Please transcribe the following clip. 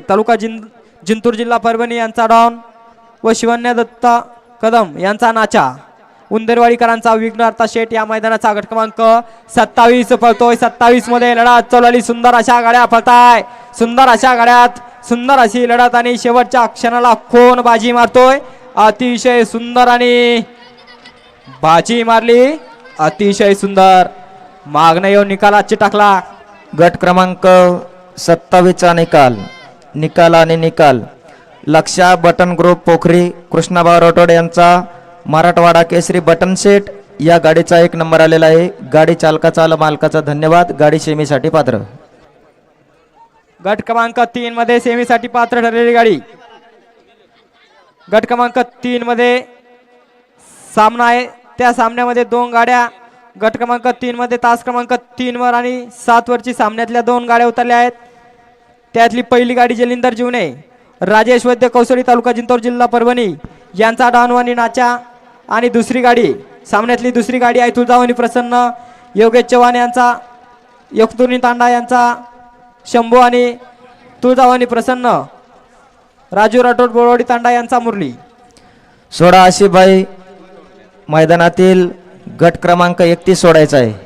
तालुका जिं जिंतूर जिल्हा परभणी यांचा डॉन व शिवन्य दत्ता कदम यांचा नाचा उंदरवाडीकरांचा विघ्नार्था शेट या मैदानाचा गट क्रमांक सत्तावीस पळतोय सत्तावीसमध्ये लढत चालवली सुंदर अशा गाड्या पळताय सुंदर अशा गाड्यात सुंदर अशी लढत आणि शेवटच्या क्षणाला कोण बाजी मारतोय अतिशय सुंदर आणि बाजी मारली अतिशय सुंदर मागणं येऊन निकालाची टाकला गट क्रमांक सत्तावीसचा निकाल निकाल आणि निकाल. लक्षा बटन ग्रुप पोखरी कृष्णाभाऊ रोटोड यांचा मराठवाडा केसरी बटन सेट. या गाडीचा एक नंबर आलेला आहे. गाडी चालकाचा मालकाचा धन्यवाद. गाडी सेमीसाठी पात्र. गट क्रमांक तीन मध्ये सेमीसाठी पात्र ठरलेली गाडी. गट क्रमांक तीन मध्ये सामना आहे. त्या सामन्यामध्ये दोन गाड्या. गट क्रमांक तीन मध्ये तास क्रमांक तीन वर आणि सात वरची सामन्यातल्या दोन गाड्या उतरल्या आहेत. त्यातली पहिली गाडी जलिंदर जीवने राजेश वैद्य कौसडी तालुका जिंतूर जिल्हा परभणी यांचा डानवानी नाचा. आणि दुसरी गाडी सामन्यातली दुसरी गाडी आहे तुळजावानी प्रसन्न योगेश चव्हाण यांचा योगतुनी तांडा यांचा शंभू आणि तुळजावानी प्रसन्न राजू राठोड बोरवाडी तांडा यांचा मुरली. सोळा आशिफबाई मैदानातील गट क्रमांक एकतीस सोडायचा आहे.